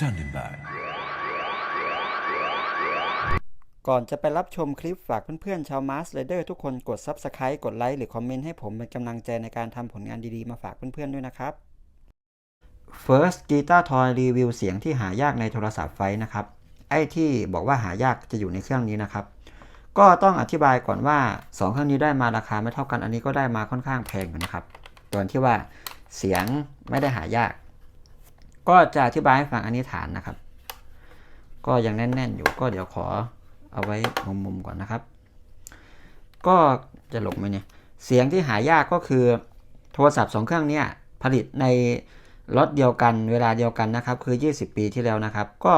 Standing by. ก่อนจะไปรับชมคลิปฝากเพื่อนๆ ชาวมาสเลเดอร์ทุกคนกด Subscribe กดไลค์หรือคอมเมนต์ให้ผมเป็นกำลังใจในการทำผลงานดีๆ มาฝากเพื่อนๆ ด้วยนะครับ First Guitar Toy รีวิวเสียงที่หายากในโทรศัพท์ไฟนะครับ ไอ้ที่บอกว่าหายากจะอยู่ในเครื่องนี้นะครับ ก็ต้องอธิบายก่อนว่า 2 เครื่องนี้ได้มาราคาไม่เท่ากันอันนี้ก็ได้มาค่อนข้างแพงอยู่นะครับตัวนที่ว่าเสียงไม่ได้หายาก ก็จะอธิบายให้ฟังอันนี้ฐานนะครับ ก็ยังแน่น ๆ อยู่ก็เดี๋ยวขอเอาไว้มุมๆก่อนนะครับ ก็จะหลงไหมเนี่ย เสียงที่หายากก็คือโทรศัพท์สองเครื่องเนี้ผลิตในรถเดียวกันเวลาเดียวกันนะครับ คือ 20 ปีที่แล้วนะครับ ก็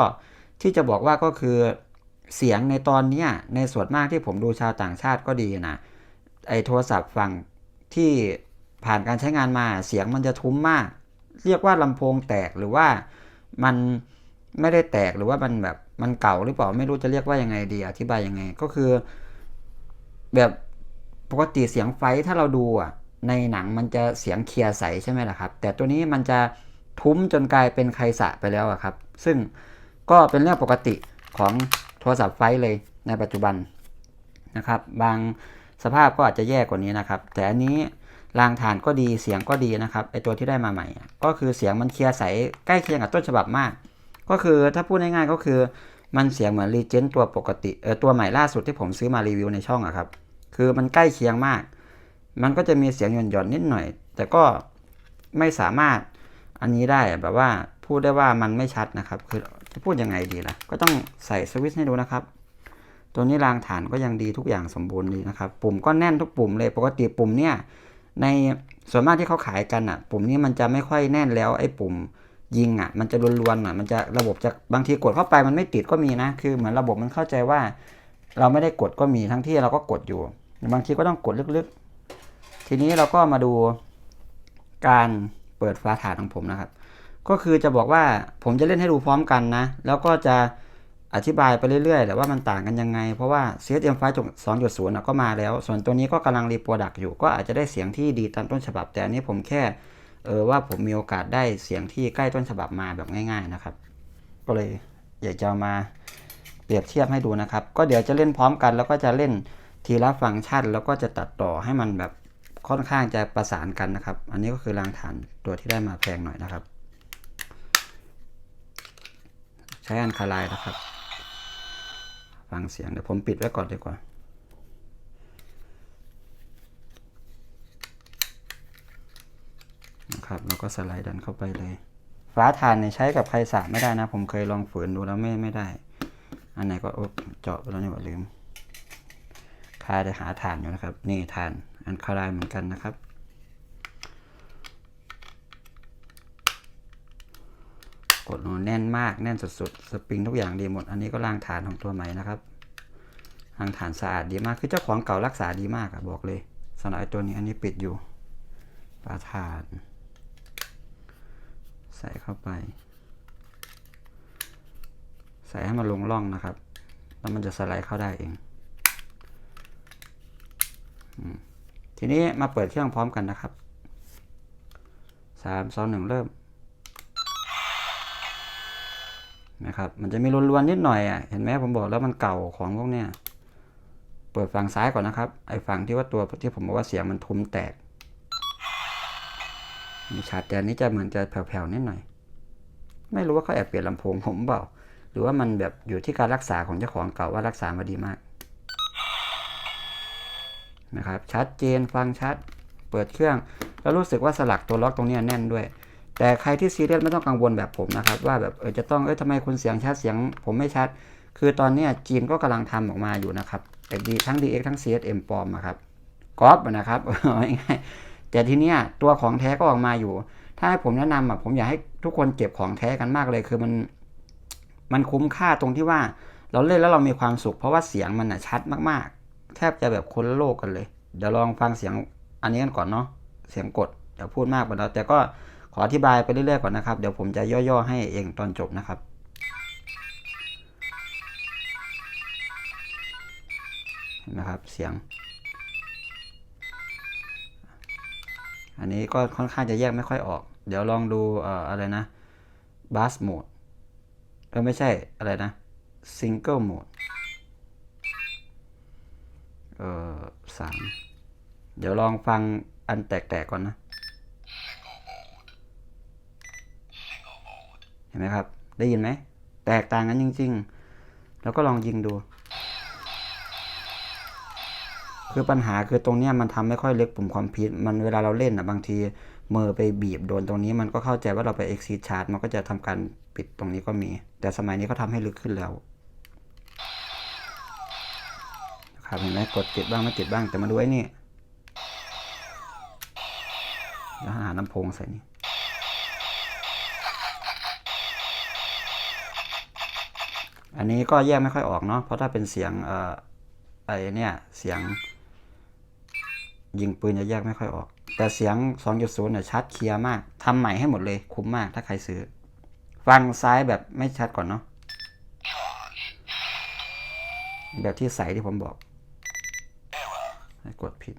ที่จะบอกว่าก็คือเสียงในตอนนี้ในส่วนมากที่ผมดูชาวต่างชาติก็ดีนะไอโทรศัพท์ฝั่งที่ผ่านการใช้งานมาเสียงมันจะทุ้มมาก เรียกว่าลำโพงแตกหรือว่ามันไม่ได้แตกหรือว่ามันแบบมันเก่าหรือเปล่าไม่รู้จะเรียกว่ายังไงดี อธิบายยังไง ก็คือ แบบปกติเสียงไฟถ้าเราดูอะในหนังมันจะเสียงเคลียร์ใสใช่ไหมล่ะครับ แต่ตัวนี้มันจะทุ้มจนกลายเป็นไคสะไปแล้วอะครับ ซึ่งก็เป็นเรื่องปกติของโทรศัพท์ไฟเลยในปัจจุบันนะครับ บางสภาพก็อาจจะแย่กว่านี้นะครับ แต่อันนี้ รางฐานก็ดีเสียงก็ดีนะครับไอตัวที่ได้มาใหม่ ก็คือเสียงมันเคลียร์ใสใกล้เคียงกับต้นฉบับมาก ก็คือถ้าพูดง่ายๆก็คือมันเสียงเหมือนรีเจนตัวปกติเออตัวใหม่ล่าสุดที่ผมซื้อมารีวิวในช่องอะครับ คือมันใกล้เคียงมาก มันก็จะมีเสียงหย่อนๆนิดหน่อย แต่ก็ไม่สามารถอันนี้ได้แบบว่าพูดได้ว่ามันไม่ชัดนะครับ คือจะพูดยังไงดีล่ะ ก็ต้องใส่สวิตช์ให้ดูนะครับ ตัวนี้รางฐานก็ยังดีทุกอย่างสมบูรณ์ดีนะครับ ปุ่มก็แน่นทุกปุ่มเลย ปกติปุ่มเนี่ย ในส่วนมากที่เขาขายกันอะ ปุ่มนี้มันจะไม่ค่อยแน่นแล้วไอ้ปุ่มยิงอะ มันจะรวนๆอะ มันจะระบบจะบางทีกดเข้าไปมันไม่ติดก็มีนะ คือเหมือนระบบมันเข้าใจว่า เราไม่ได้กดก็มีทั้งที่เราก็กดอยู่ บางทีก็ต้องกดลึกๆ ทีนี้เราก็มาดูการเปิดฟ้าฐานของผมนะครับ ก็คือจะบอกว่าผมจะเล่นให้ดูพร้อมกันนะ แล้วก็จะ อธิบายไปเรื่อยๆ แต่ว่ามันต่างกันยังไง เพราะว่า CSM 2.0นะก็มาแล้ว ส่วนตัวนี้ก็กำลังรีโปรดักต์อยู่ ก็อาจจะได้เสียงที่ดีตามต้นฉบับ แต่อันนี้ผมแค่เออว่าผมมีโอกาสได้เสียงที่ใกล้ต้นฉบับมาแบบง่ายๆนะครับ ก็เลยอยากจะมาเปรียบเทียบให้ดูนะครับ ก็เดี๋ยวจะเล่นพร้อมกัน แล้วก็จะเล่นทีละฟังก์ชัน แล้วก็จะตัดต่อให้มันแบบค่อนข้างจะประสานกันนะครับ อันนี้ก็คือรางฐานตัวที่ได้มาแพงหน่อยนะครับ ใช้อันคาลน์นะครับ ฟังเสียงเดี๋ยวผมปิดไว้ก่อนดีกว่า นะครับแล้วก็สไลด์ดันเข้าไปเลยฝาถ่านเนี่ยใช้กับไคสาไม่ได้นะ ผมเคยลองฝืนดูแล้วไม่ไม่ได้ อันไหนก็โอ๊เจาะไปแล้วนี่ว่าลืมคาจะหาถ่านอยู่นะครับ นี่ถ่านอันคาไลน์เหมือนกันนะครับ กดลงแน่นมากแน่นสุดๆสปริงทุกอย่างดีหมด อันนี้ก็รางฐานของตัวใหม่นะครับรางฐานสะอาดดีมากคือเจ้าของเก่ารักษาดีมากอะบอกเลยสำหรับตัวนี้อันนี้ปิดอยู่ฝาถานใส่เข้าไป ใส่ให้มันลงร่องนะครับ แล้วมันจะสไลด์เข้าได้เองทีนี้มาเปิดเครื่องพร้อมกันนะครับสามสองหนึ่งเริ่ม นะครับ มันจะมีรวนๆนิดหน่อยอะ เห็นไหมผมบอกแล้วมันเก่าของพวกเนี้ย เปิดฝั่งซ้ายก่อนนะครับ ไอ้ฝั่งที่ว่าตัวที่ผมบอกว่าเสียงมันทุ้มแตกมีชาร์จแต่นนี้จะเหมือนจะแผ่วๆนิดหน่อย ไม่รู้ว่าเขาแอบเปลี่ยนลำโพงผมเปล่า หรือว่ามันแบบอยู่ที่การรักษาของเจ้าของเก่าว่ารักษามาดีมาก นะครับ ชัดเจนฟังชัด เปิดเครื่อง แล้วรู้สึกว่าสลักตัวล็อกตรงเนี้ยแน่นด้วย แต่ใครที่ซีเรียสไม่ต้องกังวลแบบผมนะครับ ว่าแบบเออจะต้องเอ้ยทำไมคุณเสียงชัดเสียง ผมไม่ชัด คือตอนนี้จีนก็กำลังทำออกมาอยู่นะครับแต่ดีทั้ง DX ทั้ง CSM ปลอมอะครับก๊อปอะนะครับเอาง่ายๆแต่ทีเนี้ยตัวของแท้ก็ออกมาอยู่ ถ้าให้ผมแนะนำอะผมอยากให้ทุกคนเก็บของแท้กันมากเลย คือมันมันคุ้มค่าตรงที่ว่าเราเล่นแล้วเรามีความสุข เพราะว่าเสียงมันอะชัดมากๆ แทบจะแบบคนละโลกกันเลย เดี๋ยวลองฟังเสียงอันนี้กันก่อนเนาะเสียงกดเดี๋ยวพูดมากไปแล้วแต่ก็ ขออธิบายไปเรื่อยๆก่อนนะครับ เดี๋ยวผมจะย่อๆให้เองตอนจบนะครับเห็นไหมครับเสียง อันนี้ก็ค่อนข้างจะแยกไม่ค่อยออก เดี๋ยวลองดูอออะไรนะบัสโหมดเออไม่ใช่อะไรนะ single mode เออสามเดี๋ยวลองฟังอันแตกๆก่อนนะ เห็นไหมครับ ได้ยินไหม แตกต่างกันจริง ๆ แล้วก็ลองยิงดู คือปัญหาคือตรงเนี้ยมันทำไม่ค่อยเล็กปุ่มความพิษมันเวลาเราเล่นอะบางทีมือไปบีบโดนตรงนี้มันก็เข้าใจว่าเราไป exit charge มันก็จะทำการปิดตรงนี้ก็มี แต่สมัยนี้เขาทำให้ลึกขึ้นแล้วครับเห็นไหมกดติดบ้างไม่ติดบ้างแต่มาดูไอ้นี่แล้วหาลำโพงใส่นี่ อันนี้ก็แยกไม่ค่อยออกเนาะเพราะถ้าเป็นเสียงเอ่อไอเนี่ยเสียง ยิงปืนจะแยกไม่ค่อยออก แต่เสียง 2.0เนี่ยชัดเคลียร์มากทำใหม่ให้หมดเลยคุ้มมากถ้าใครซื้อ ฟังซ้ายแบบไม่ชัดก่อนเนาะแบบที่ใสที่ผมบอกกดผิด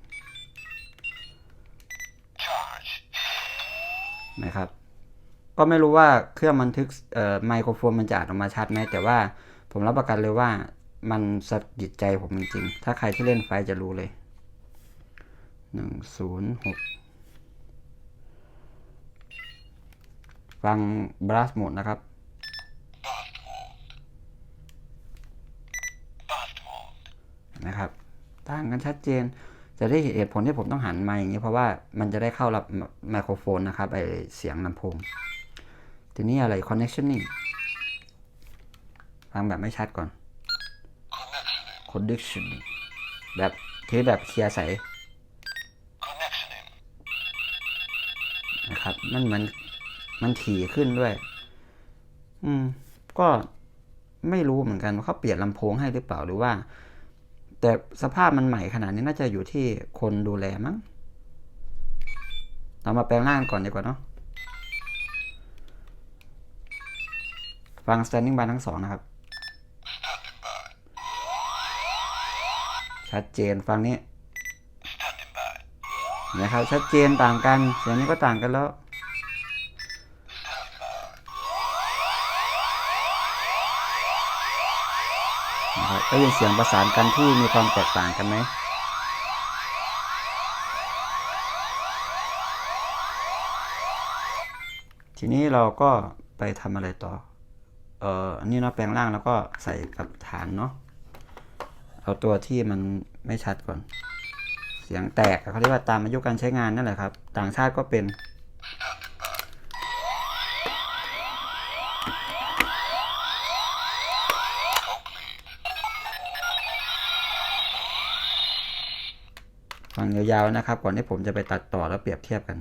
นะครับ ก็ไม่รู้ว่าเครื่องบันทึกไมโครโฟนมันจะอัดออกมาชัดไหมแต่ว่าผมรับประกันเลยว่ามันสะกิดใจผมจริงๆ ถ้าใครที่เล่นไฟจะรู้เลยหนึ่งศูนย์หกฟังบลัสโหมดนะครับนะครับ ต่างกันชัดเจน จะได้เห็นเหตุผลที่ผมต้องหันมาอย่างนี้เพราะว่ามันจะได้เข้ารับไมโครโฟนนะครับไอเสียงลำโพง ทีนี้อะไร connectioning ฟังแบบไม่ชัดก่อน conditioning แบบที่แบบเคลียร์ใสนะครับมันมือนมันถี่ขึ้นด้วย อืม ก็ไม่รู้เหมือนกันว่าเขาเปลี่ยนลำโพงให้หรือเปล่าหรือว่า แต่สภาพมันใหม่ขนาดนี้น่าจะอยู่ที่คนดูแลมั้ง เรามาแปลงร่างก่อนดีกว่าเนาะ ฟัง standing by ทั้งสองนะครับ ชัดเจนฟังนี้นะครับ ชัดเจนต่างกัน เสียงนี้ก็ต่างกันแล้วนะครับได้ยินเสียงประสานกันที่มีความแตกต่างกันไหมทีนี้เราก็ไปทำอะไรต่อ เอ่ออันนี้เนาะแปลงร่างแล้วก็ใส่กับฐานเนาะเอาตัวที่มันไม่ชัดก่อน เสียงแตกเขาเรียกว่าตามอายุการใช้งานนั่นแหละครับ ต่างชาติก็เป็นฟังยาวๆนะครับ ก่อนที่ผมจะไปตัดต่อแล้วเปรียบเทียบกัน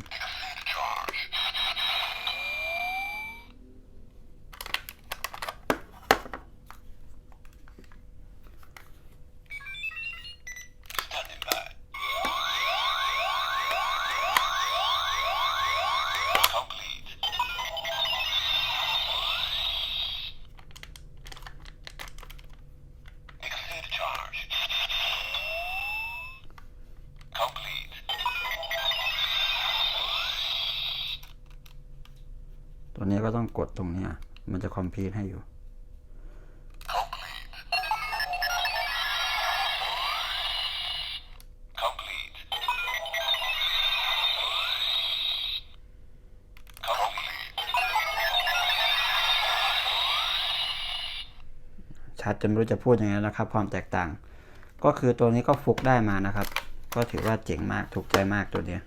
ตัวนี้ก็ต้องกดตรงเนี้ยมันจะคอมพิวให้อยู่ ชัดจนไม่รู้จะพูดยังไงแล้วนะครับ ความแตกต่าง ก็คือตัวนี้ก็ฟุกได้มานะครับ ก็ถือว่าเจ๋งมากถูกใจมากตัวเนี้ย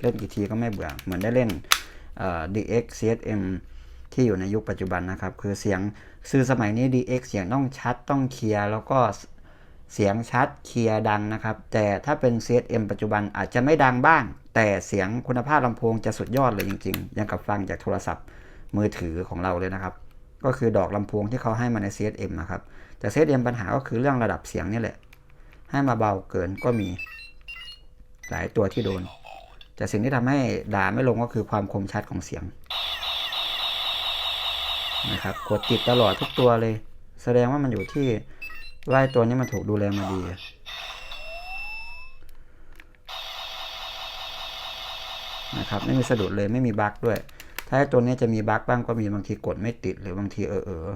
เล่นกี่ทีก็ไม่เบื่อเหมือนได้เล่นเอ่อ DX CSM ที่อยู่ในยุคปัจจุบันนะครับ คือเสียงซื้อสมัยนี้ DX เสียงต้องชัดต้องเคลียร์แล้วก็เสียงชัดเคลียร์ดังนะครับ แต่ถ้าเป็น CSM ปัจจุบันอาจจะไม่ดังบ้าง แต่เสียงคุณภาพลำโพงจะสุดยอดเลยจริงๆ ยังกับฟังจากโทรศัพท์มือถือของเราเลยนะครับ ก็คือดอกลำโพงที่เขาให้มาใน CSM นะครับ แต่ CSM ปัญหาก็คือเรื่องระดับเสียงนี่แหละ ให้มาเบาเกินก็มี หลายตัวที่โดน แต่สิ่งที่ทำให้ด่าไม่ลงก็คือความคมชัดของเสียงนะครับกดติดตลอดทุกตัวเลย แสดงว่ามันอยู่ที่ไอ้ตัวนี้มันถูกดูแลมาดีนะครับไม่มีสะดุดเลยไม่มีบั๊กด้วย ถ้าตัวนี้จะมีบั๊กบ้างก็มีบางทีกดไม่ติดหรือบางทีเออเออ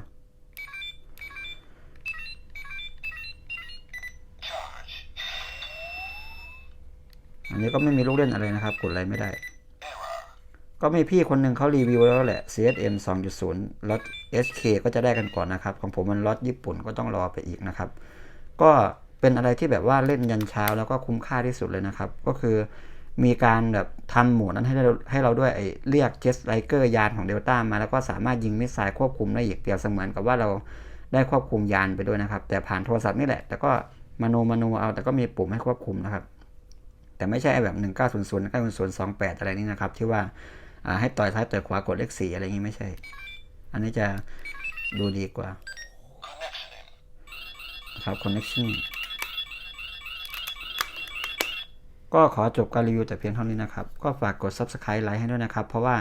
อันนี้ก็ไม่มีลูกเล่นอะไรนะครับ กดอะไรไม่ได้ ก็มีพี่คนหนึ่งเขารีวิวแล้วแหละ CSM 2.0ล็อต SK ก็จะได้กันก่อนนะครับ ของผมมันล็อตญี่ปุ่นก็ต้องรอไปอีกนะครับ ก็เป็นอะไรที่แบบว่าเล่นยันเช้าแล้วก็คุ้มค่าที่สุดเลยนะครับ ก็คือมีการแบบทำหมวดนั้นให้เราให้เราด้วยไอ้เรียกเจสไ i เกอร์ยานของเดลต้ามา แล้วก็สามารถยิงมิสไซล์ควบคุมได้อีกเปรียบเสมือนกับว่าเราได้ควบคุมยานไปด้วยนะครับ แต่ผ่านโทรศัพท์นี่แหละ แต่ก็มโนมโนเอาแต่ก็มีปุ่มให้ควบคุมนะครับ แต่ไม่ใช่ไอ้แบบ1900 9 0 0 28 อะไรนี่นะครับ ที่ว่าให้ต่อยซ้ายต่อยขวากดเลขสี่อะไรอย่างนี้ไม่ใช่ อันนี้จะดูดีกว่าครับ connection ก็ขอจบการรีวิวแต่เพียงเท่านี้นะครับ ก็ฝากกด subscribe ไลค์ให้ด้วยนะครับ เพราะว่า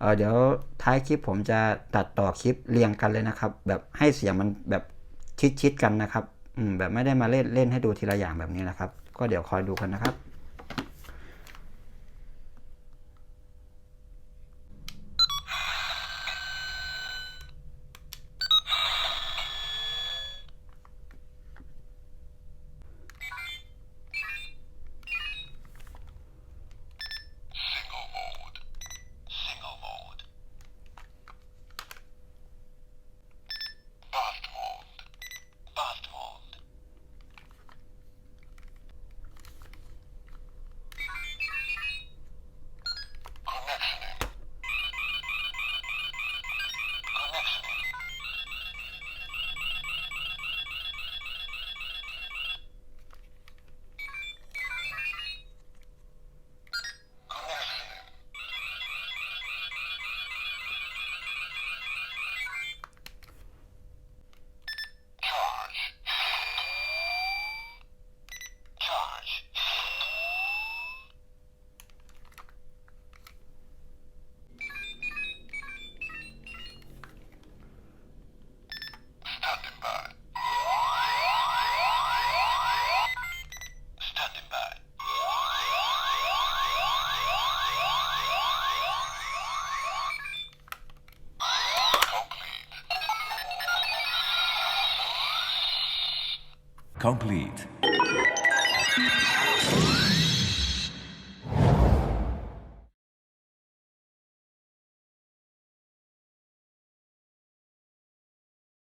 เเดี๋ยวท้ายคลิปผมจะตัดต่อคลิปเรียงกันเลยนะครับ แบบให้เสียงมันแบบชิดๆกันนะครับแบบไม่ได้มาเล่นเล่นให้ดูทีละอย่างแบบนี้นะครับ ก็เดี๋ยวคอยดูกันนะครับ complete.